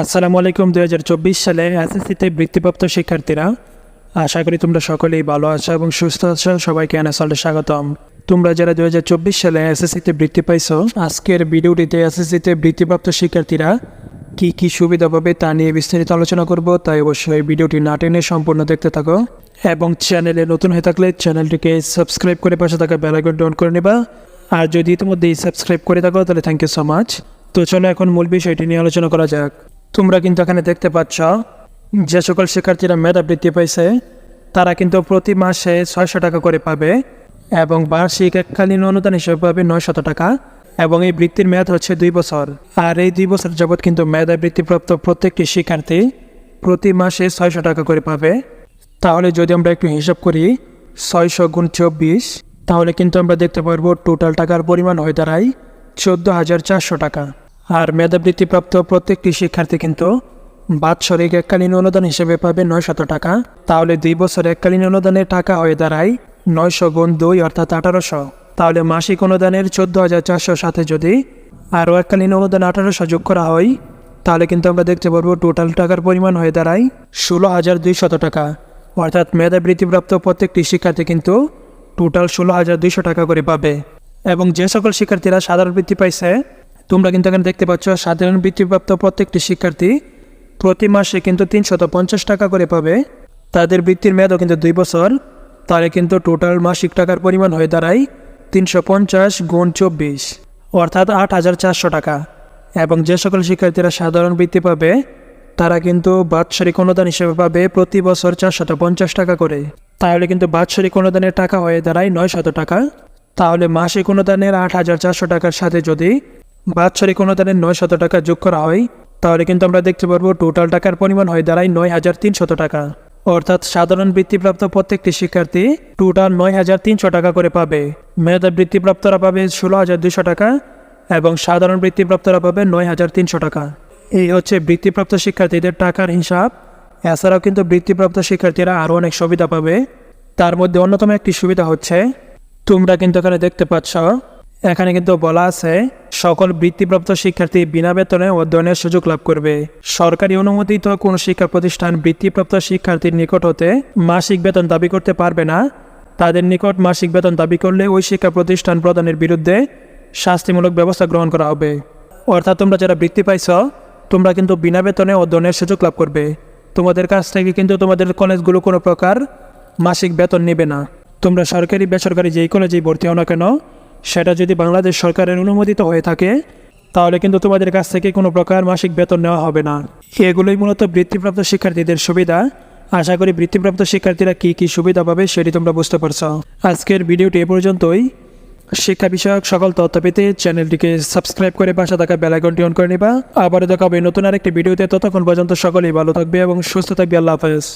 আসসালামু আলাইকুম, দুই হাজার চব্বিশ সালে এসএসসিতে বৃত্তিপ্রাপ্ত শিক্ষার্থীরা। আশা করি তোমরা সকলেই ভালো আছো এবং সুস্থ আছো। সবাইকে এনএসএলে স্বাগতম। তোমরা যারা দুই হাজার চব্বিশ সালে এসএসসিতে বৃত্তি পাইছো, আজকের ভিডিওটিতে এসএসসিতে বৃত্তিপ্রাপ্ত শিক্ষার্থীরা কি কি সুবিধা পাবে তা নিয়ে বিস্তারিত আলোচনা করব, তাই অবশ্যই ভিডিওটি না টেনে সম্পূর্ণ দেখতে থাকো। এবং চ্যানেলে নতুন হয়ে থাকলে চ্যানেলটিকে সাবস্ক্রাইব করে পাশে থাকা বেলাইকন ডাউন করে নেবা। আর যদি ইতিমধ্যেই সাবস্ক্রাইব করে থাকো, তাহলে থ্যাংক ইউ সো মাচ তো চলো এখন মূল বিষয়টি নিয়ে আলোচনা করা যাক। তোমরা কিন্তু এখানে দেখতে পাচ্ছ, যে সকল শিক্ষার্থীরা মেধাবৃত্তি পাইছে, তারা কিন্তু প্রতি মাসে ছয়শো টাকা করে পাবে এবং বার্ষিক এককালীন অনুদান হিসেবে পাবে নয়শত টাকা এবং এই বৃত্তির মেয়াদ হচ্ছে দুই বছর। আর এই দুই বছর যাবৎ কিন্তু মেধাবৃত্তিপ্রাপ্ত প্রত্যেকটি শিক্ষার্থী প্রতি মাসে ছয়শো টাকা করে পাবে। তাহলে যদি আমরা একটু হিসাব করি, ছয়শো গুণ চব্বিশ, তাহলে কিন্তু আমরা দেখতে পারব টোটাল টাকার পরিমাণ হয়ে দাঁড়ায় চোদ্দ হাজার চারশো টাকা। আর মেধাবৃত্তিপ্রাপ্ত প্রত্যেকটি শিক্ষার্থী কিন্তু বাৎসরিক এককালীন অনুদান হিসেবে পাবে নয়শত টাকা। তাহলে দুই বছর এককালীন অনুদানের টাকা হয়ে দাঁড়ায় নয়শো গুণ দুই অর্থাৎ আঠারোশো। তাহলে মাসিক অনুদানের চোদ্দ হাজার চারশোর সাথে যদি আরও এককালীন অনুদান আঠারোশো যোগ করা হয়, তাহলে কিন্তু আমরা দেখতে পারব টোটাল টাকার পরিমাণ হয়ে দাঁড়ায় ষোলো হাজার দুইশত টাকা। অর্থাৎ মেধাবৃত্তিপ্রাপ্ত প্রত্যেকটি শিক্ষার্থী কিন্তু টোটাল ষোলো হাজার দুইশো টাকা করে পাবে। এবং যে সকল শিক্ষার্থীরা সাধারণ বৃত্তি পাইছে তোমরা কিন্তু এখানে দেখতে পাচ্ছ, সাধারণ বৃত্তিপ্রাপ্ত প্রত্যেকটি শিক্ষার্থী প্রতি মাসে কিন্তু তিনশত পঞ্চাশ টাকা করে পাবে। তাদের বৃত্তির মেয়াদও কিন্তু দুই বছর। তাহলে কিন্তু টোটাল মাসিক টাকার পরিমাণ হয়ে দাঁড়ায় তিনশো পঞ্চাশ গুণ চব্বিশ, অর্থাৎ আট হাজার চারশো টাকা। এবং যে সকল শিক্ষার্থীরা সাধারণ বৃত্তি পাবে, তারা কিন্তু বাৎসরিক অনুদান হিসেবে পাবে প্রতি বছর চারশত পঞ্চাশ টাকা করে। তাহলে কিন্তু বাৎসরিক অনুদানের টাকা হয়ে দাঁড়ায় নয় শত টাকা। তাহলে মাসিক অনুদানের আট হাজার চারশো টাকার সাথে যদি বাৎসরিক অনুদানের নয় শত টাকা যোগ করা হয়, তাহলে কিন্তু আমরা দেখতে পারব টোটাল টাকার পরিমাণ হয়ে দাঁড়ায় নয় হাজার তিনশত টাকা। অর্থাৎ সাধারণ বৃত্তিপ্রাপ্ত প্রত্যেকটি শিক্ষার্থী টোটাল নয় হাজার তিনশো টাকা করে পাবে। মেধা বৃত্তিপ্রাপ্তরা পাবে ষোলো হাজার দুশো টাকা এবং সাধারণ বৃত্তিপ্রাপ্তরা পাবে নয় হাজার তিনশো টাকা। এই হচ্ছে বৃত্তিপ্রাপ্ত শিক্ষার্থীদের টাকার হিসাব। এছাড়াও কিন্তু বৃত্তিপ্রাপ্ত শিক্ষার্থীরা আরও অনেক সুবিধা পাবে। তার মধ্যে অন্যতম একটি সুবিধা হচ্ছে, তোমরা কিন্তু এখানে দেখতে পাচ্ছ এখানে কিন্তু বলা আছে, সকল বৃত্তিপ্রাপ্ত শিক্ষার্থী বিনা বেতনে অধ্যয়নের সুযোগ লাভ করবে। সরকারি অনুমোদিত কোনো শিক্ষা প্রতিষ্ঠান বৃত্তিপ্রাপ্ত শিক্ষার্থীর নিকট হতে মাসিক বেতন দাবি করতে পারবে না। তাদের নিকট মাসিক বেতন দাবি করলে ওই শিক্ষা প্রতিষ্ঠান প্রদানের বিরুদ্ধে শাস্তিমূলক ব্যবস্থা গ্রহণ করা হবে। অর্থাৎ তোমরা যারা বৃত্তি পাইছ, তোমরা কিন্তু বিনা বেতনে অধ্যয়নের সুযোগ লাভ করবে। তোমাদের কাছ থেকে কিন্তু তোমাদের কলেজগুলো কোনো প্রকার মাসিক বেতন নেবে না। তোমরা সরকারি, বেসরকারি যেই কলেজেই ভর্তি হও না কেন সেটা যদি বাংলাদেশ সরকারের অনুমোদিত হয়ে থাকে, তাহলে কিন্তু তোমাদের কাছ থেকে কোনো প্রকার মাসিক বেতন নেওয়া হবে না। এগুলোই মূলত বৃত্তিপ্রাপ্ত শিক্ষার্থীদের সুবিধা। আশা করি বৃত্তিপ্রাপ্ত শিক্ষার্থীরা কী কী সুবিধা পাবে সেটি তোমরা বুঝতে পারছ। আজকের ভিডিওটি এ পর্যন্তই। শিক্ষা বিষয়ক সকল তথ্য পেতে চ্যানেলটিকে সাবস্ক্রাইব করে পাশে থাকা বেলাইকনটি অন করে নিবা। আবারও দেখা হবে নতুন আরেকটি ভিডিওতে। ততক্ষণ পর্যন্ত সকলেই ভালো থাকবে এবং সুস্থ থাকবে। আল্লাহ হাফেজ।